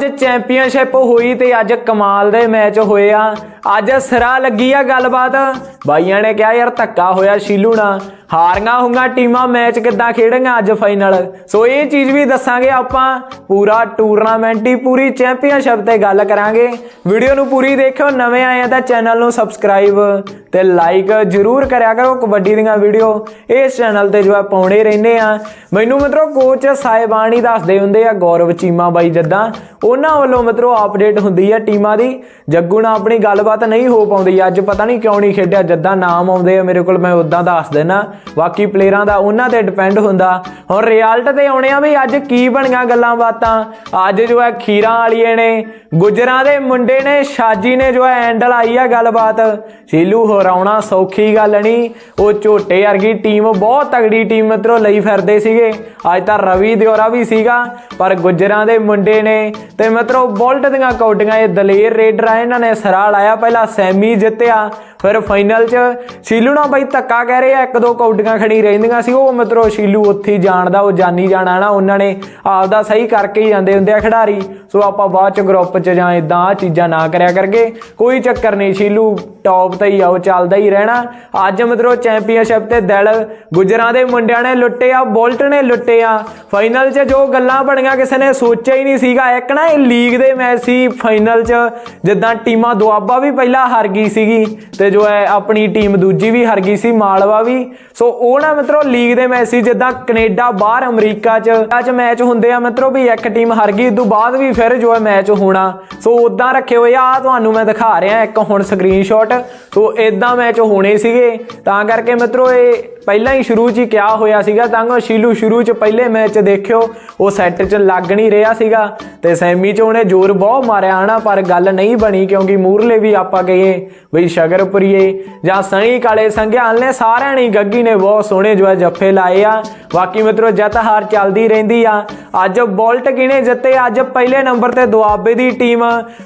ਅੱਜ ਚੈਂਪੀਅਨਸ਼ਿਪ ਹੋਈ ਤੇ ਅੱਜ ਕਮਾਲ ਦੇ ਮੈਚ ਹੋਏ ਆ। ਅੱਜ ਸਿਰਾ ਲੱਗੀ ਆ ਗੱਲਬਾਤ। ਬਾਈਆਂ ਨੇ ਕਿਹਾ, ਯਾਰ ਧੱਕਾ ਹੋਇਆ ਸ਼ੀਲੂ ਨਾਲ। ਹਾਰੀਆਂ ਹੁੰਗਾ ਟੀਮਾਂ ਮੈਚ ਕਿੱਦਾਂ ਖੇਡਣਗੀਆਂ ਅੱਜ ਫਾਈਨਲ? ਸੋ ਇਹ ਚੀਜ਼ ਵੀ ਦੱਸਾਂਗੇ ਆਪਾਂ। ਪੂਰਾ ਟੂਰਨਾਮੈਂਟ ਹੀ, ਪੂਰੀ ਚੈਂਪੀਅਨਸ਼ਿਪ ਤੇ ਗੱਲ ਕਰਾਂਗੇ। ਵੀਡੀਓ ਨੂੰ ਪੂਰੀ ਦੇਖਿਓ। ਨਵੇਂ ਆਏ ਆ ਤਾਂ ਚੈਨਲ ਨੂੰ ਸਬਸਕ੍ਰਾਈਬ ਤੇ ਲਾਈਕ ਜਰੂਰ ਕਰਿਆ ਕਰੋ। ਕਬੱਡੀ ਦੀਆਂ ਵੀਡੀਓ ਇਸ ਚੈਨਲ ਤੇ ਜੋ ਹੈ ਪਾਉਣੇ ਰਹਿੰਦੇ ਆ। ਮੈਨੂੰ ਮਤਲਬ ਕੋਚ ਸਾਹਿਬਾਨੀ ਦੱਸਦੇ ਹੁੰਦੇ ਆ, ਗੌਰਵ ਚੀਮਾ ਬਾਈ ਜੱਦਾਂ। ਉਹਨਾਂ ਵੱਲੋਂ ਮਤਲਬ ਅਪਡੇਟ ਹੁੰਦੀ ਆ ਟੀਮਾਂ ਦੀ। ਜੱਗੂ ਨਾਲ ਆਪਣੀ ਗੱਲਬਾਤ ਨਹੀਂ ਹੋ ਪਾਉਂਦੀ। ਅੱਜ ਪਤਾ ਨਹੀਂ ਕਿਉਂ ਨਹੀਂ ਖੇਡਿਆ, ਜੱਦਾਂ ਨਾਮ ਆਉਂਦੇ ਆ, ਮੇਰੇ ਕੋਲ ਮੈਂ ਉਦਾਂ ਦੱਸ ਦੇਣਾ ਬਾਕੀ ਪਲੇਅਰਾਂ ਦਾ ਉਹਨਾਂ ਤੇ ਡਿਪੈਂਡ ਹੁੰਦਾ। ਹੁਣ ਰਿਜ਼ਲਟ ਤੇ ਆਉਣੇ ਆ ਵੀ ਅੱਜ ਕੀ ਬਣੀਆਂ ਗੱਲਾਂ ਬਾਤਾਂ। ਅੱਜ ਜੋ ਹੈ ਖੀਰਾਂ ਵਾਲੀਏ ਨੇ, ਗੁਜਰਾਂ ਦੇ ਮੁੰਡੇ ਨੇ, ਸ਼ਾਜੀ ਨੇ ਜੋ ਹੈ ਐਂਡਲ ਆਈ ਆ ਗੱਲਬਾਤ। ਸ਼ੀਲੂ ਹੋਰਾਉਣਾ ਸੌਖੀ ਗੱਲ ਨਹੀਂ। ਉਹ ਝੋਟੇ ਵਰਗੀ ਟੀਮ ਬਹੁਤ ਤਗੜੀ ਟੀਮ ਮਤਰੋ, ਲਈ ਫਿਰਦੇ ਸੀਗੇ। ਅੱਜ ਤਾਂ ਰਵੀ ਦਿਓਰਾ ਵੀ ਸੀਗਾ, ਪਰ ਗੁਜਰਾਂ ਦੇ ਮੁੰਡੇ ਨੇ। ਤੇ ਮਤਰੋ, ਬੁਲਟ ਦੀਆਂ ਕੌਡੀਆਂ ਇਹ ਦਲੇਰ ਰੇਡਰ ਆ ਇਹਨਾਂ ਨੇ ਸਰਾ ਲਾਇਆ, ਪਹਿਲਾਂ ਸੈਮੀ ਜਿੱਤਿਆ ਫਿਰ ਫਾਈਨਲ 'ਚ ਸ਼ੀਲੂ ਨਾਲ ਬਈ ਧੱਕਾ ਕਹਿ ਰਹੇ ਆ ਇੱਕ ਦੋ ਕੌਡੀਆਂ ਖੜੀ ਰਹਿੰਦੀਆਂ ਸੀ, ਉਹ ਮਤਰੋ ਸ਼ੀਲੂ ਉੱਥੇ ਹੀ ਜਾਣਦਾ, ਉਹ ਜਾਨੀ ਜਾਣਾ ਨਾ ਉਹਨਾਂ ਨੇ ਆਪਦਾ ਸਹੀ ਕਰਕੇ ਹੀ ਜਾਂਦੇ ਹੁੰਦੇ ਆ ਖਿਡਾਰੀ। ਸੋ ਆਪਾਂ ਬਾਅਦ 'ਚ ਗਰੁੱਪ 'ਚ ਜਾਂ ਇਦਾਂ ਆ ਚੀਜ਼ਾਂ ਨਾ ਕਰਿਆ ਕਰਗੇ, ਕੋਈ ਚੱਕਰ ਨਹੀਂ, ਸ਼ੀਲੂ ਟੌਪ ਤੇ ਹੀ ਆ, ਉਹ ਚੱਲਦਾ ਹੀ ਰਹਿਣਾ। ਅੱਜ ਮਤਰੋ ਚੈਂਪੀਅਨਸ਼ਿਪ ਤੇ ਦਿਲ ਗੁਜਰਾਂ ਦੇ ਮੁੰਡਿਆਂ ਨੇ ਲੁੱਟੇ ਆ ਬੁਲਟ ਨੇ ਲੁੱਟੇ ਆ ਫਾਈਨਲ 'ਚ ਜੋ ਗੱਲਾਂ ਬਣੀਆਂ, ਕਿਸੇ ਨੇ ਸੋਚਿਆ ਹੀ ਨਹੀਂ ਸੀਗਾ। ਇੱਕ ਨਾ ਇਹ ਲੀਗ ਦੇ ਮੈਚ ਸੀ ਫਾਈਨਲ 'ਚ ਜਿੱਦਾਂ ਟੀਮਾਂ ਦੁਆਬਾ ਵੀ ਪਹਿਲਾਂ ਹਾਰ ਗਈ ਸੀਗੀ, ਤੇ ਜੋ ਹੈ ਆਪਣੀ ਟੀਮ ਦੂਜੀ ਵੀ ਹਾਰ ਗਈ ਸੀ, ਮਾਲਵਾ ਵੀ। ਸੋ ਉਹ ਨਾ ਮਿੱਤਰੋ, ਲੀਗ ਦੇ ਮੈਚ ਸੀ, ਜਿੱਦਾਂ ਕੈਨੇਡਾ ਬਾਹਰ ਅਮਰੀਕਾ 'ਚ ਅੱਜ ਮੈਚ ਹੁੰਦੇ ਆ ਮਿੱਤਰੋ ਵੀ, ਇੱਕ ਟੀਮ ਹਾਰ ਗਈ, ਉਦੋਂ ਬਾਅਦ ਵੀ ਫਿਰ ਜੋ ਹੈ ਮੈਚ ਹੋਣਾ। ਸੋ ਉਦਾਂ ਰੱਖੇ ਹੋਏ ਆ ਆਹ ਤੁਹਾਨੂੰ ਮੈਂ ਦਿਖਾ ਰਿਹਾ, ਇੱਕ ਹੁਣ ਸਕਰੀਨਸ਼ਾਟ ਸੋ ਇਦਾਂ ਮੈਚ ਹੋਣੇ ਸੀਗੇ। ਤਾਂ ਕਰਕੇ ਮਿੱਤਰੋ, ਇਹ ਪਹਿਲਾਂ ਹੀ ਸ਼ੁਰੂ 'ਚ ਹੀ ਕਿਹਾ ਹੋਇਆ ਸੀਗਾ, ਤਾਂ ਸ਼ੀਲੂ ਸ਼ੁਰੂ 'ਚ ਪਹਿਲੇ ਮੈਚ ਦੇਖਿਓ, ਉਹ ਸੈਟ 'ਚ ਲੱਗ ਨਹੀਂ ਰਿਹਾ ਸੀਗਾ। ਤੇ ਸੈਮੀ 'ਚ ਉਹਨੇ ਜ਼ੋਰ ਬਹੁਤ ਮਾਰਿਆ, ਹਨਾ, ਪਰ ਗੱਲ ਨਹੀਂ ਬਣੀ ਕਿਉਂਕਿ ਮੂਰਲੇ ਵੀ ਆਪਾਂ ਕਹੀਏ ਬਈ ਸ਼ਗਰਪੁਰੀਏ ਜਾਂ ਸਣੀ ਕਾਲੇ ਸੰਘਿਆਲ ਨੇ ਸਾਰਿਆਂ ਨੇ ਗੱਗੀ ਨੇ ਬਹੁਤ ਸੋਹਣੇ ਜੋ ਜੱਫੇ ਲਾਏ ਆ। ਬਾਕੀ ਮਿੱਤਰੋ, ਜਿੱਤ ਹਾਰ ਚੱਲਦੀ ਰਹਿੰਦੀ ਆ। ਅੱਜ ਬੋਲਟ ਕਿਨੇ ਜਿੱਤੇ? ਅੱਜ ਪਹਿਲੇ ਨੰਬਰ ਤੇ ਦੁਆਬੇ ਦੀ ਟੀਮ,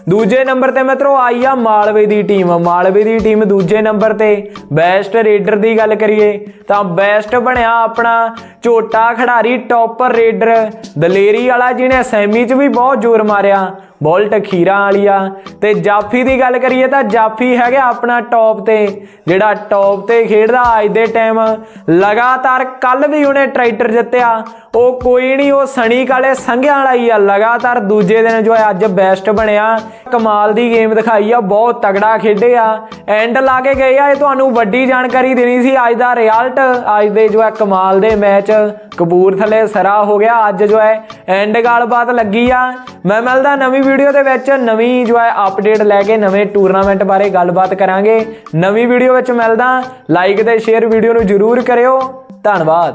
ਦੂਜੇ ਨੰਬਰ ਤੇ ਮਿੱਤਰੋ ਆਈ ਆ ਮਾਲਵੇ ਦੀ ਟੀਮ। ਮਾਲਵੇ ਦੀ ਟੀਮ ਦੂਜੇ ਨੰਬਰ ਤੇ। ਬੈਸਟ ਰੇਡਰ ਦੀ ਗੱਲ ਕਰੀਏ ਤਾਂ ਬੈਸਟ ਬਣਿਆ ਆਪਣਾ ਝੋਟਾ ਖਿਡਾਰੀ ਟੌਪਰ ਰੇਡਰ। ਦਲੇਰੀ ਵਾਲਾ ਜਿਹਨੇ ਸੈਮੀ 'ਚ ਵੀ ਬਹੁਤ ਜ਼ੋਰ ਮਾਰਿਆ। ਬੋਲਟ ਖੀਰਾ ਆ ਤੇ ਜਾਫੀ ਦੀ ਗੱਲ ਕਰੀਏ ਤਾਂ ਜਾਫੀ ਹੈਗਾ ਆਪਣਾ ਟੌਪ ਤੇ, ਜਿਹੜਾ ਟੌਪ ਤੇ ਖੇਡਦਾ ਅੱਜ ਦੇ ਟਾਈਮ ਲਗਾਤਾਰ ਕੱਲ ਵੀ ਉਹਨੇ ਟਰੈਕਟਰ ਜਿੱਤਿਆ। ਉਹ ਕੋਈ ਨਹੀਂ, ਉਹ ਸਣੀ ਕਾਲੇ ਸੰਘਿਆਂ ਵਾਲਾ ਹੀ ਆ। ਲਗਾਤਾਰ ਦੂਜੇ ਦਿਨ ਜੋ ਹੈ ਅੱਜ ਬੈਸਟ ਬਣਿਆ। ਕਮਾਲ ਦੀ ਗੇਮ ਦਿਖਾਈ ਆ, ਬਹੁਤ ਤਗੜਾ ਖੇਡੇ ਆ। ਐਂਡ ਲਾ ਕੇ ਗਏ ਆ, ਇਹ ਤੁਹਾਨੂੰ ਵੱਡੀ ਜਾਣਕਾਰੀ ਦੇਣੀ ਸੀ ਅੱਜ ਦਾ ਰਿਜ਼ਲਟ ਅੱਜ ਦੇ ਜੋ ਹੈ ਕਮਾਲ ਦੇ ਮੈਚ ਕਪੂਰਥਲੇ ਸਰਾ ਹੋ ਗਿਆ। ਅੱਜ ਜੋ ਹੈ ਐਂਡ ਗੱਲਬਾਤ ਲੱਗੀ ਆ। ਮੈਂ ਮਿਲਦਾ ਨਵੀਂ ਵੀਡੀਓ ਦੇ ਵਿੱਚ, ਨਵੀਂ ਜੋ ਹੈ ਅਪਡੇਟ ਲੈ ਕੇ ਨਵੇਂ ਟੂਰਨਾਮੈਂਟ ਬਾਰੇ ਗੱਲਬਾਤ ਕਰਾਂਗੇ। ਨਵੀਂ ਵੀਡੀਓ ਵਿੱਚ ਮਿਲਦਾ। ਲਾਈਕ ਤੇ ਸ਼ੇਅਰ ਵੀਡੀਓ ਨੂੰ ਜਰੂਰ ਕਰਿਓ। ਧੰਨਵਾਦ।